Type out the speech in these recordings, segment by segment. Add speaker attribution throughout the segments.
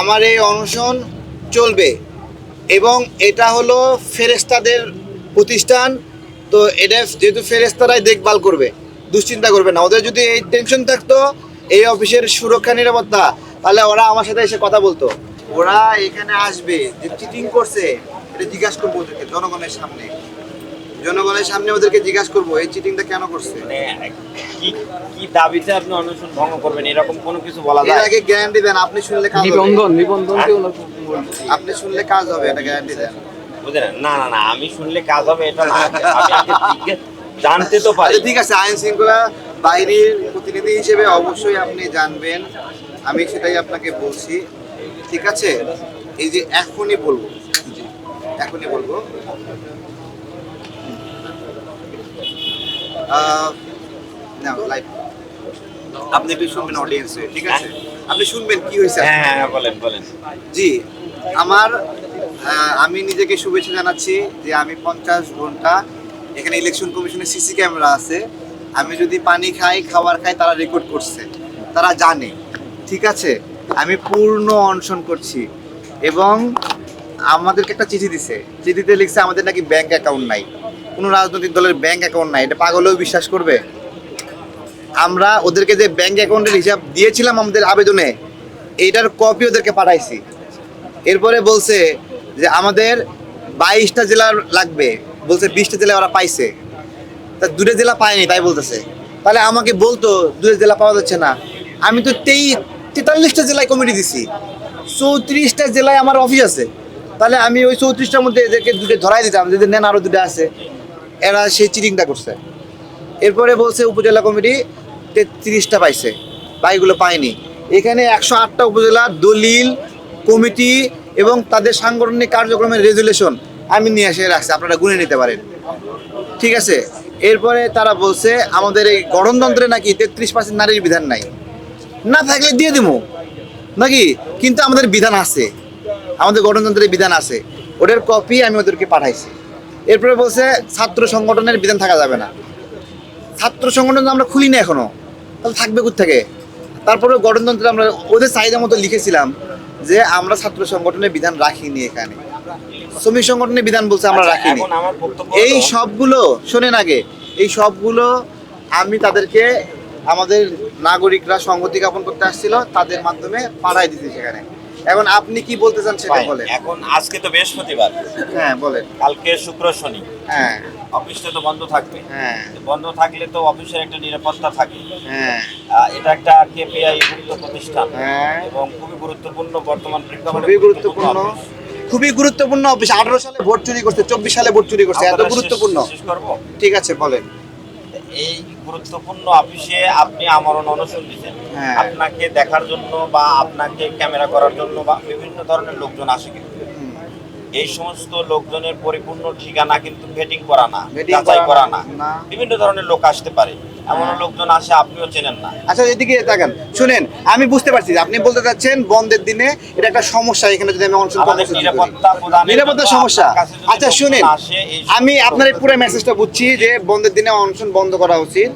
Speaker 1: আমার এই অনশন চলবে। এবং এটা হলো ফেরেস্তাদের প্রতিষ্ঠান। তো এটা যেহেতু ফেরেস্তারাই দেখভাল করবে, দুশ্চিন্তা করবে না। ওদের যদি এই টেনশন থাকতো, এই অফিসের সুরক্ষা, নিরাপত্তা, তাহলে ওরা আমার সাথে এসে কথা বলতো। ওরা এখানে আসবে, যে চিটিং করছে, এটা জিজ্ঞাসা করব জনগণের সামনে। জনগণের সামনে ওদেরকে জিজ্ঞাসা করব এই চিটিংটা কেন করছে?
Speaker 2: মানে কি কি দাবিতে আপনি অনশন ভঙ্গ করবেন? এরকম কোনো কিছু বলা
Speaker 1: এর
Speaker 2: যায়?
Speaker 1: আগে গ্যারান্টি দেন আপনি শুনলে কাজ হবে।
Speaker 3: নিবন্ধন নিবন্ধন কি
Speaker 1: আপনি শুনলে কাজ হবে এটা গ্যারান্টি দেন।
Speaker 2: বুঝলেন? না না না আমি শুনলে কাজ হবে এটা না। আমি জানতে তো পারি।
Speaker 1: আচ্ছা ঠিক আছে আইন শৃঙ্খলা বাহিনীর প্রতিনিধি হিসেবে অবশ্যই আপনি জানবেন। আমি সেটাই আপনাকে বলছি। ঠিক আছে? এই যে এখনই বলব। জি, এখনই বলব আহ, না লাইভ আপনি একটু শুনবেন অডিয়েন্সে ঠিক আছে? আপনি শুনবেন কি হয়েছে
Speaker 2: হ্যাঁ হ্যাঁ বলেন বলেন।
Speaker 1: জি আমার আমি নিজেকে শুভেচ্ছা জানাচ্ছি যে আমি পঞ্চাশ ঘণ্টা এখানে ইলেকশন কমিশনের সিসি ক্যামেরা আছে। আমি যদি পানি খাই খাবার খাই তারা রেকর্ড করছে। তারা জানে ঠিক আছে? আমি পূর্ণ অনশন করছি। এবং আমাদেরকে একটা চিঠি দিছে। চিঠিতে লিখছে আমাদের নাকি ব্যাংক অ্যাকাউন্ট নাই। কোনো রাজনৈতিক দলের ব্যাংক অ্যাকাউন্ট নাই। এটা পাগলেও বিশ্বাস করবে। আমরা ওদেরকে যে ব্যাংক অ্যাকাউন্টের হিসাব দিয়েছিলাম আমাদের আবেদনে, এইটার কপি ওদেরকে পাঠাইছি। এরপরে বলছে যে আমাদের বাইশটা জেলা লাগবে। বলছে বিশটা জেলা ওরা পাইছে। তা দুটো জেলা পায়নি, তাই বলতেছে। তাহলে আমাকে বলতো, দুটো জেলা পাওয়া যাচ্ছে না। আমি তো তেই, তেতাল্লিশটা জেলায় কমিটি দিছি। চৌত্রিশটা জেলায় আমার অফিস আছে। তাহলে আমি ওই চৌত্রিশটার মধ্যে এদেরকে দুটো ধরাই দিতাম। যদি নেন আরও দুটো আছে। এরা সেই চিটিংটা করছে। এরপরে বলছে উপজেলা কমিটি তেত্রিশটা পাইছে বাইগুলো পায়নি। এখানে একশো আটটা উপজেলা দলিল, কমিটি এবং তাদের সাংগঠনিক কার্যক্রমের রেজুলেশন আমি নিয়ে এসে রাখছি, আপনারা গুনে নিতে পারেন। ঠিক আছে? এরপরে তারা বলছে, আমাদের এই গঠনতন্ত্রে নাকি তেত্রিশ পার্সেন্ট নারীর বিধান নাই। না থাকলে দিয়ে দিব নাকি? কিন্তু আমাদের বিধান আছে। আমাদের গঠনতন্ত্রের বিধান আছে। ওটার কপি আমি ওদেরকে পাঠাইছি। এরপরে বলছে ছাত্র সংগঠনের বিধান থাকা যাবে না। ছাত্র সংগঠন তো আমরা খুলি না এখনও। তাহলে থাকবে থেকে তারপরে গঠনতন্ত্রে আমরা ওদের চাহিদা মতো লিখেছিলাম যে আমরা ছাত্র সংগঠনের বিধান রাখিনি এখানে। শ্রমিক সংগঠনের বিধান বলছে আমরা
Speaker 2: আচ্ছা,
Speaker 1: রাখিনি। এই সবগুলো শোনেন আগে এই সবগুলো আমি তাদেরকে আমাদের নাগরিকরা সংহতি জ্ঞাপন করতে আসছিল তাদের মাধ্যমে পাঠাই দিতে সেখানে। এখন আপনি কি বলতে চান সেটা বলেন।
Speaker 2: এখন আজকে তো বৃহস্পতিবার।
Speaker 1: হ্যাঁ বলেন।
Speaker 2: কালকে শুক্র শনি।
Speaker 1: হ্যাঁ।
Speaker 2: অফিসটা তো বন্ধ থাকবে।
Speaker 1: হ্যাঁ।
Speaker 2: বন্ধ থাকলে তো অফিসের একটা নিরাপত্তা থাকে।
Speaker 1: হ্যাঁ।
Speaker 2: এটা একটা কেপিআই মুক্ত প্রতিষ্ঠান।
Speaker 1: হ্যাঁ।
Speaker 2: এবং খুবই গুরুত্বপূর্ণ বর্তমান প্রেক্ষাপটে
Speaker 1: খুবই গুরুত্বপূর্ণ খুবই গুরুত্বপূর্ণ অফিস। আঠারো সালে ভোট চুরি করছে চব্বিশ সালে ভোট চুরি করছে এত গুরুত্বপূর্ণ। ঠিক আছে বলেন।
Speaker 2: এই গুরুত্বপূর্ণ অফিসে আপনি আমরণ অনশন দিচ্ছেন। আপনাকে দেখার জন্য বা আপনাকে ক্যামেরা করার জন্য বা বিভিন্ন ধরনের লোকজন আসে কিন্তু। এই সমস্ত লোকজনের পরিপূর্ণ ঠিকানা কিন্তু ভেটিং করা না যাচাই
Speaker 1: করা না।
Speaker 2: বিভিন্ন ধরনের লোক আসতে পারে। এমন
Speaker 1: হ্যাঁ।
Speaker 2: লোকজন আসে আপনিও চেনেন না।
Speaker 1: আচ্ছা এদিকে তাকান। শুনেন আমি বুঝতে পারছি আপনি বলতে চাচ্ছেন বন্ধের দিনে এটা একটা সমস্যা এখানে যদি আমি
Speaker 2: নিরাপত্তা
Speaker 1: সমস্যা। আচ্ছা শুনেন আমি আপনার এই পুরো মেসেজটা বুঝছি যে বন্ধের দিনে অনশন বন্ধ করা উচিত।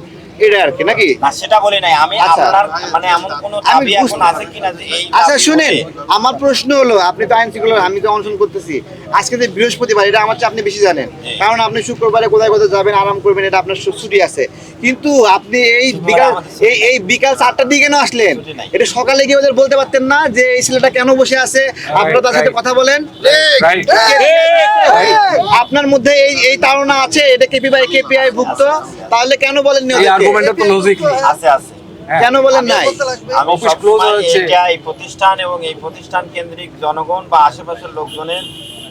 Speaker 1: এটা আর কি নাকি?
Speaker 2: না সেটা বলি নাই। আমি
Speaker 1: আচ্ছা।
Speaker 2: আপনার মানে এমন কোন দাবি এখন আছে কিনা যে এই
Speaker 1: আচ্ছা শুনেন আমার প্রশ্ন হলো আপনি তো আইন শৃঙ্খলা আমি তো অনশন করতেছি। আজকে যে বৃহস্পতিবার এটা আমার চেয়ে আপনি বেশি জানেন। কারণ আপনি শুক্রবারে কোথায় কোথায় যাবেন আরাম করবেন এটা আপনার ছুটি আছে। কিন্তু আপনি এই বিকাল এই এই বিকাল চারটার দিকে কেন আসলেন? এটা সকালে গিয়ে ওদের বলতে পারতেন না যে এই ছেলেটা কেন বসে আছে? আপনারা তার সাথে কথা বলেন। আপনার মধ্যে এই এই ধারণা আছে এটা কেপিআই কেপিআই ভুক্ত। তাহলে কেন বলেননি ওদেরকে?
Speaker 3: তো লজিক নেই।
Speaker 2: আছে আছে।
Speaker 1: কেন বলেন নাই?
Speaker 2: আমি
Speaker 3: অফিস close হচ্ছে।
Speaker 2: এটা এই প্রতিষ্ঠান এবং এই প্রতিষ্ঠান কেন্দ্রিক জনগণ বা আশেপাশের লোকজনের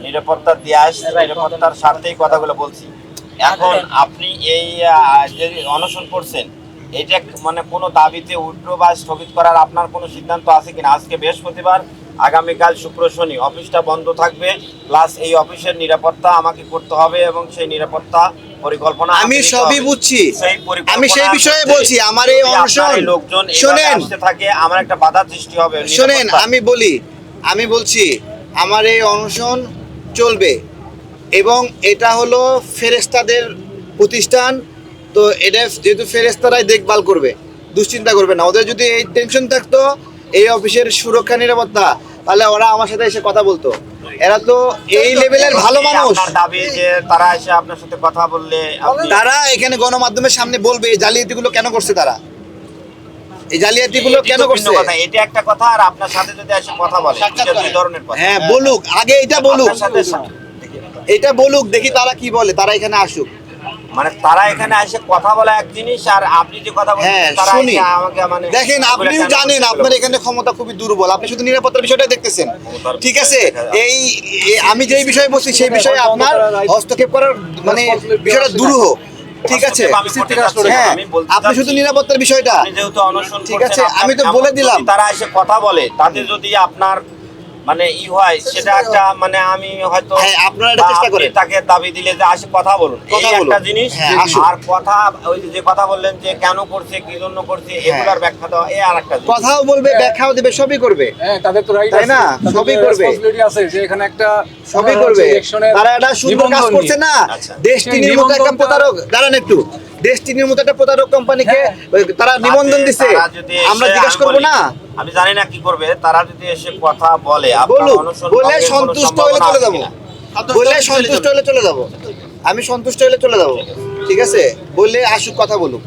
Speaker 2: নিরাপত্তা দিয়ে আসছে নিরাপত্তার স্বার্থেই কথাগুলো বলছি। এখন আপনি এই যে অনশন করছেন এটা মানে কোনো দাবিতে উইথড্র বা স্থগিত করার আপনার কোনো সিদ্ধান্ত আছে কিনা? আজকে বৃহস্পতিবার আগামীকাল শুক্র শনি অফিসটা বন্ধ থাকবে প্লাস এই অফিসের নিরাপত্তা আমাকে করতে হবে এবং সেই নিরাপত্তা পরিকল্পনা
Speaker 1: আমি সবই বুঝছি। আমি সেই বিষয়ে বলছি আমার এই অনশন
Speaker 2: লোকজন
Speaker 1: শোনেন।
Speaker 2: থাকে আমার একটা বাধা সৃষ্টি হবে
Speaker 1: শোনেন আমি বলি আমি বলছি আমার এই অনশন চলবে এবং এটা হলো ফেরেস্তাদের প্রতিষ্ঠান তো এটা যেহেতু ফেরেস্তারাই দেখভাল করবে দুশ্চিন্তা করবে না। ওদের যদি এই টেনশন থাকতো এই অফিসের সুরক্ষা নিরাপত্তা তাহলে ওরা আমার সাথে এসে কথা বলতো। এরা তো এই লেভেলের ভালো মানুষ।
Speaker 2: দাবি যে তারা এসে আপনার সাথে কথা বললে
Speaker 1: তারা এখানে গণমাধ্যমের সামনে বলবে এই জালিয়াতিগুলো কেন করছে তারা? এই জালিয়াতিগুলো
Speaker 2: এটি
Speaker 1: কেন করছে?
Speaker 2: এটা একটা কথা আর আপনার সাথে যদি এসে কথা বলে দুই ধরনের কথা।
Speaker 1: হ্যাঁ বলুক আগে এটা বলুক। এটা বলুক দেখি তারা কি বলে তারা এখানে আসুক।
Speaker 2: মানে তারা এখানে এসে কথা বলা এক জিনিস আর আপনি যে কথা বলছেন
Speaker 1: হ্যাঁ
Speaker 2: তারা এসে আমাকে মানে
Speaker 1: দেখেন আপনিও জানেন আপনার এখানে ক্ষমতা খুবই দুর্বল। আপনি শুধু নিরাপত্তার বিষয়টা দেখতেছেন। ঠিক আছে? এই আমি যেই বিষয়ে বলছি সেই বিষয়ে আপনার হস্তক্ষেপ করার মানে বিষয়টা দুরূহ। ঠিক আছে? হ্যাঁ আপনি শুধু নিরাপত্তার বিষয়টা।
Speaker 2: যেহেতু অনশন
Speaker 1: ঠিক আছে, আমি তো বলে দিলাম।
Speaker 2: তারা এসে কথা বলে তাতে যদি আপনার মানে ই হয় সেটা একটা মানে আমি হয়তো
Speaker 1: হ্যাঁ, আপনারা এটা চেষ্টা করেন।
Speaker 2: তাকে দাবি দিলে যে আসে কথা বলুন। এই একটা জিনিস
Speaker 1: হ্যাঁ,
Speaker 2: আর কথা ওই যে- যে কথা বললেন যে কেন করছে কি জন্য করছে এগুলার ব্যাখ্যা দেওয়া এই আর একটা জিনিস।
Speaker 1: কথাও বলবে ব্যাখ্যাও দেবে সবই করবে।
Speaker 3: হ্যাঁ তাদের তো রাইট
Speaker 1: না? সবই করবে।
Speaker 3: আছে যে এখানে একটা
Speaker 1: সবই করবে। তারা সুন্দর কাজ
Speaker 3: নিবন্ধন
Speaker 1: করছে না।
Speaker 2: আচ্ছা।
Speaker 1: ডেস্টিনির মতো একটা প্রতারক দাঁড়ান একটু। ডেস্টিনির মতো একটা প্রতারক কোম্পানিকে তারা নিবন্ধন দিছে। আমরা জিজ্ঞেস করব না?
Speaker 2: আমি জানি না কি করবে তারা যদি এসে কথা বলে
Speaker 1: বলে সন্তুষ্ট হলে চলে যাব। বলে সন্তুষ্ট হলে চলে যাব। আমি সন্তুষ্ট হলে চলে যাব। ঠিক আছে? বললে আসুক কথা বলুক।